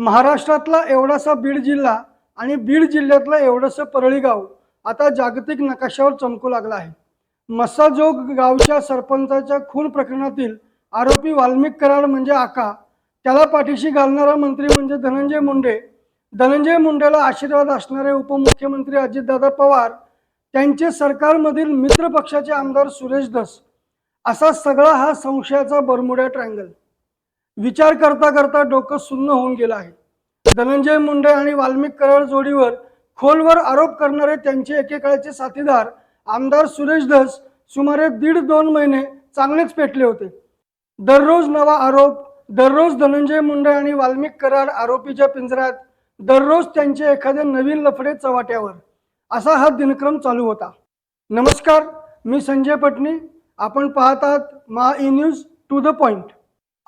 महाराष्ट्रातला एवढासा बीड जिल्हा आणि बीड जिल्ह्यातलं एवढंसं परळी गाव आता जागतिक नकाशावर चमकू लागला आहे. मस्साजोग गावच्या सरपंचाच्या खून प्रकरणातील आरोपी वाल्मिक कराड म्हणजे आका त्याला पाठीशी घालणारा मंत्री म्हणजे धनंजय मुंडे. धनंजय मुंडेला आशीर्वाद असणारे उपमुख्यमंत्री अजितदादा पवार त्यांचे सरकारमधील मित्र पक्षाचे आमदार सुरेश धस. असा सगळा हा संशयाचा बरमुड्या ट्रँगल विचार करता करता डोकं सुन्न होऊन गेलं आहे. धनंजय मुंडे आणि वाल्मिक कराड जोडीवर खोलवर आरोप करणारे त्यांचे एकेकाळचे साथीदार आमदार सुरेश धस सुमारे दीड दोन महिने चांगलेच पेटले होते. दररोज नवा आरोप दररोज धनंजय मुंडे आणि वाल्मिक करार आरोपीच्या पिंजऱ्यात दररोज त्यांचे एखादे नवीन लफडे चव्हाट्यावर असा हा दिनक्रम चालू होता. नमस्कार मी संजय पटणी आपण पाहतात मा ई न्यूज टू द पॉइंट.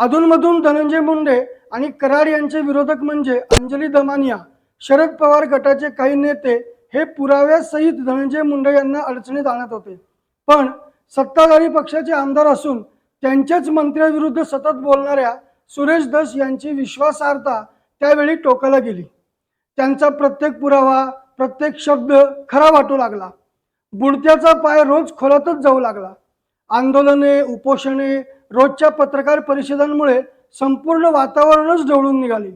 अधूनमधून धनंजय मुंडे आणि कराड यांचे विरोधक म्हणजे अंजली दमानिया शरद पवार गटाचे काही नेते हे पुराव्यासहित धनंजय मुंडे यांना अडचणीत आणत होते. पण सत्ताधारी पक्षाचे आमदार असून त्यांच्याच मंत्र्याविरुद्ध सतत बोलणाऱ्या सुरेश दस यांची विश्वासार्हता त्यावेळी टोकाला गेली. त्यांचा प्रत्येक पुरावा प्रत्येक शब्द खरा वाटू लागला. बुडत्याचा पाय रोज खोलातच जाऊ लागला. आंदोलने उपोषणे रोजच्या पत्रकार परिषदांमुळे संपूर्ण वातावरणच ढवळून निघाले.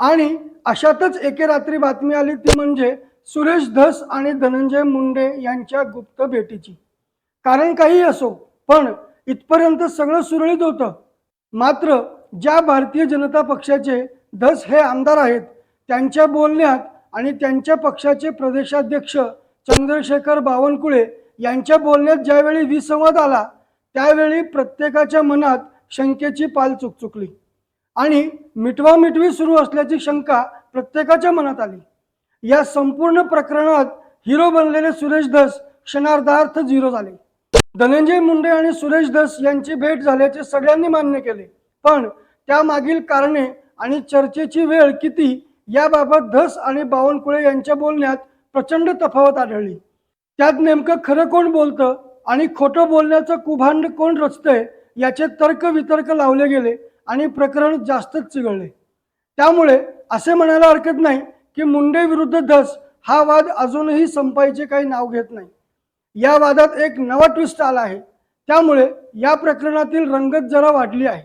आणि अशातच एके रात्री बातमी आली ती म्हणजे सुरेश धस आणि धनंजय मुंडे यांच्या गुप्त भेटीची. कारण काही असो पण इथपर्यंत सगळं सुरळीत होतं. मात्र ज्या भारतीय जनता पक्षाचे धस हे आमदार आहेत त्यांच्या बोलण्यात आणि त्यांच्या पक्षाचे प्रदेशाध्यक्ष चंद्रशेखर बावनकुळे यांच्या बोलण्यात ज्यावेळी विसंवाद आला त्यावेळी प्रत्येकाच्या मनात शंकेची पाल चुकचुकली आणि मिटवा मिटवी सुरू असल्याची शंका प्रत्येकाच्या मनात आली. या संपूर्ण प्रकरणात हिरो बनलेले सुरेश धस क्षणार्धार्थ झिरो झाले. धनंजय मुंडे आणि सुरेश धस यांची भेट झाल्याचे सगळ्यांनी मान्य केले. पण त्यामागील कारणे आणि चर्चेची वेळ किती याबाबत धस आणि बावनकुळे यांच्या बोलण्यात प्रचंड तफावत आढळली. त्यात नेमकं खरं कोण बोलतं आणि खोटं बोलण्याचं कुभांड कोण रचतंय याचे तर्क वितर्क लावले गेले आणि प्रकरण जास्तच चिघळले. त्यामुळे असे म्हणायला हरकत नाही की मुंडे विरुद्ध धस हा वाद अजूनही संपायचे काही नाव घेत नाही. या वादात एक नवा ट्विस्ट आला आहे. त्यामुळे या प्रकरणातील रंगत जरा वाढली आहे.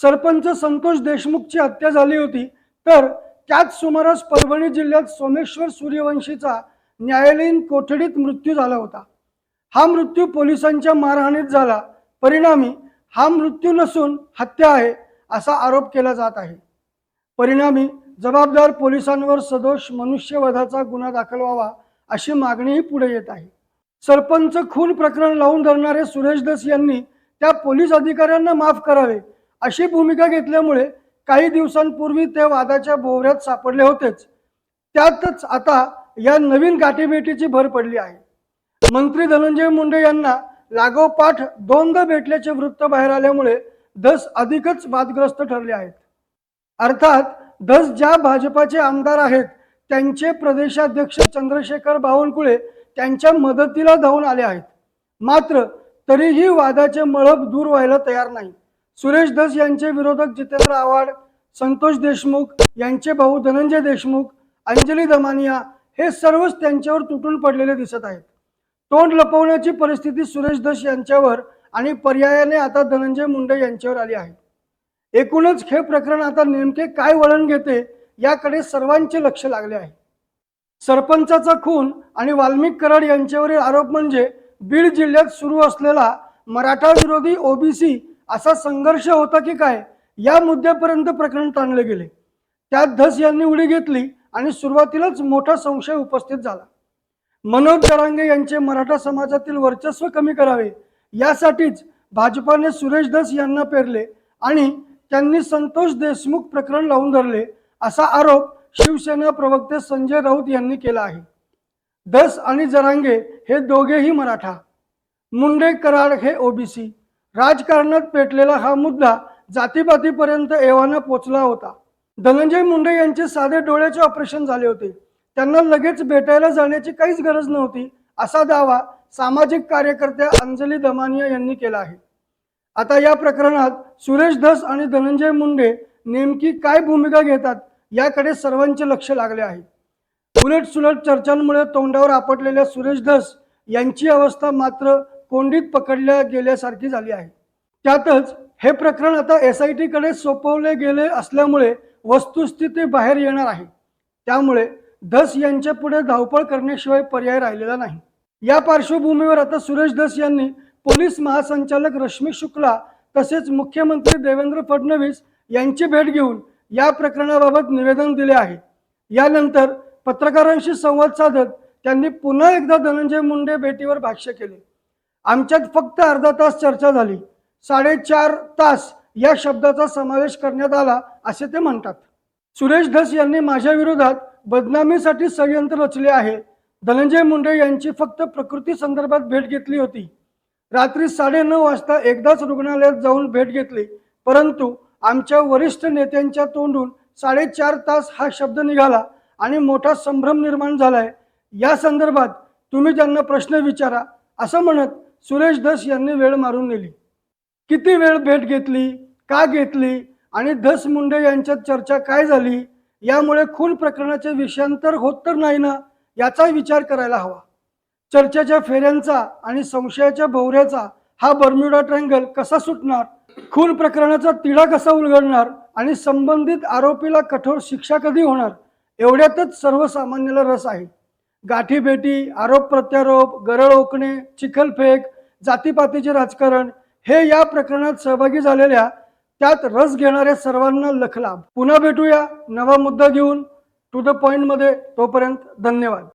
सरपंच संतोष देशमुखची हत्या झाली होती तर त्याच सुमारास परभणी जिल्ह्यात सोमेश्वर सूर्यवंशीचा न्यायालयीन कोठडीत मृत्यू झाला होता. हा मृत्यू पोलिसांच्या मारहाणीत झाला. परिणामी हा मृत्यू नसून हत्या आहे असा आरोप केला जात आहे. परिणामी जबाबदार पोलिसांवर सदोष मनुष्यवधाचा गुन्हा दाखल व्हावा अशी मागणीही पुढे येत आहे. सरपंच खून प्रकरण लावून धरणारे सुरेश दस यांनी त्या पोलीस अधिकाऱ्यांना माफ करावे अशी भूमिका घेतल्यामुळे काही दिवसांपूर्वी ते वादाच्या भोवऱ्यात सापडले होतेच. त्यातच आता या नवीन गाठीभेटीची भर पडली आहे. मंत्री धनंजय मुंडे यांना लागोपाठ दोनदा भेटल्याचे वृत्त बाहेर आल्यामुळे धस अधिकच वादग्रस्त ठरले आहेत. अर्थात धस ज्या भाजपाचे आमदार आहेत त्यांचे प्रदेशाध्यक्ष चंद्रशेखर बावनकुळे त्यांच्या मदतीला धावून आले आहेत. मात्र तरीही वादाचे मळब दूर व्हायला तयार नाही. सुरेश धस यांचे विरोधक जितेंद्र आव्हाड संतोष देशमुख यांचे भाऊ धनंजय देशमुख अंजली दमानिया हे सर्वच त्यांच्यावर तुटून पडलेले दिसत आहेत. तोंड लपवण्याची परिस्थिती सुरेश धस यांच्यावर आणि पर्यायाने आता धनंजय मुंडे यांच्यावर आली आहे. एकूणच हे प्रकरण आता नेमके काय वळण घेते याकडे सर्वांचे लक्ष लागले आहे. सरपंचाचा खून आणि वाल्मिक कराड यांच्यावरील आरोप म्हणजे बीड जिल्ह्यात सुरू असलेला मराठा विरोधी ओबीसी असा संघर्ष होता की काय या मुद्द्यापर्यंत प्रकरण ताणले गेले. त्यात धस यांनी उडी घेतली आणि सुरुवातीलाच मोठा संशय उपस्थित झाला. मनोज जरांगे यांचे मराठा समाजातील वर्चस्व कमी करावे. यासाठीच भाजपाने सुरेश धस यांना पेरले आणि त्यांनी संतोष देशमुख प्रकरण लावून धरले असा आरोप शिवसेना प्रवक्ते संजय राऊत यांनी केला आहे. दस आणि जरांगे हे दोघेही मराठा. मुंडे कराड हे ओबीसी. राजकारणात पेटलेला हा मुद्दा जातीपातीपर्यंत एव्हाना पोचला होता. धनंजय मुंडे यांचे साधे डोळ्याचे ऑपरेशन झाले होते. त्यांना लगेच भेटायला जाण्याची काहीच गरज नव्हती असा दावा सामाजिक कार्यकर्त्या अंजली दमानिया यांनी केला आहे. आता या प्रकरणात सुरेश धस आणि धनंजय मुंडे नेमकी काय भूमिका घेतात याकडे सर्वांचे लक्ष लागले आहे. उलट सुलट चर्चांमुळे तोंडावर आपटलेल्या सुरेश धस यांची अवस्था मात्र कोंडीत पकडल्या गेल्यासारखी झाली आहे. त्यातच हे प्रकरण आता एस आय टीकडे सोपवले गेले असल्यामुळे वस्तुस्थिती बाहेर येणार आहे. त्यामुळे धस यांच्या पुढे धावपळ करण्याशिवाय पर्याय राहिलेला नाही. या पार्श्वभूमीवर आता सुरेश धस यांनी पोलीस महासंचालक रश्मी शुक्ला तसेच मुख्यमंत्री देवेंद्र फडणवीस यांची भेट घेऊन या प्रकरणाबाबत निवेदन दिले आहे. यानंतर पत्रकारांशी संवाद साधत त्यांनी पुन्हा एकदा धनंजय मुंडे भेटीवर भाष्य केले. आमच्यात फक्त अर्धा तास चर्चा झाली. साडेचार तास या शब्दाचा समावेश करण्यात आला असे ते म्हणतात. सुरेश धस यांनी माझ्या विरोधात बदनामीसाठी षडयंत्र रचले आहे. धनंजय मुंडे यांची फक्त प्रकृती संदर्भात भेट घेतली होती. रात्री साडेनऊ वाजता एकदाच रुग्णालयात जाऊन भेट घेतली. परंतु आमच्या वरिष्ठ नेत्यांच्या तोंडून साडेचार तास हा शब्द निघाला आणि मोठा संभ्रम निर्माण झालाय. या संदर्भात तुम्ही त्यांना प्रश्न विचारा असं म्हणत सुरेश धस यांनी वेळ मारून नेली. किती वेळ भेट घेतली का घेतली आणि धस मुंडे यांच्यात चर्चा काय झाली यामुळे खून प्रकरणाचे विषयांतर होत तर नाही ना याचा विचार करायला हवा. चर्चेच्या फेऱ्यांचा आणि संशयाच्या भोवऱ्याचा हा बर्म्युडा ट्रँगल कसा सुटणार? खून प्रकरणाचा तिढा कसा उलगडणार? आणि संबंधित आरोपीला कठोर शिक्षा कधी होणार? एवढ्यातच सर्वसामान्याला रस आहे. गाठीभेटी आरोप प्रत्यारोप गरळ ओकणे चिखलफेक जातीपातीचे राजकारण हे या प्रकरणात सहभागी झालेल्या त्यात रस घेणाऱ्या सर्वांना लखलाभ. पुन्हा भेटूया. नवा मुद्दा घेऊन. टू द पॉइंटमध्ये तोपर्यंत धन्यवाद.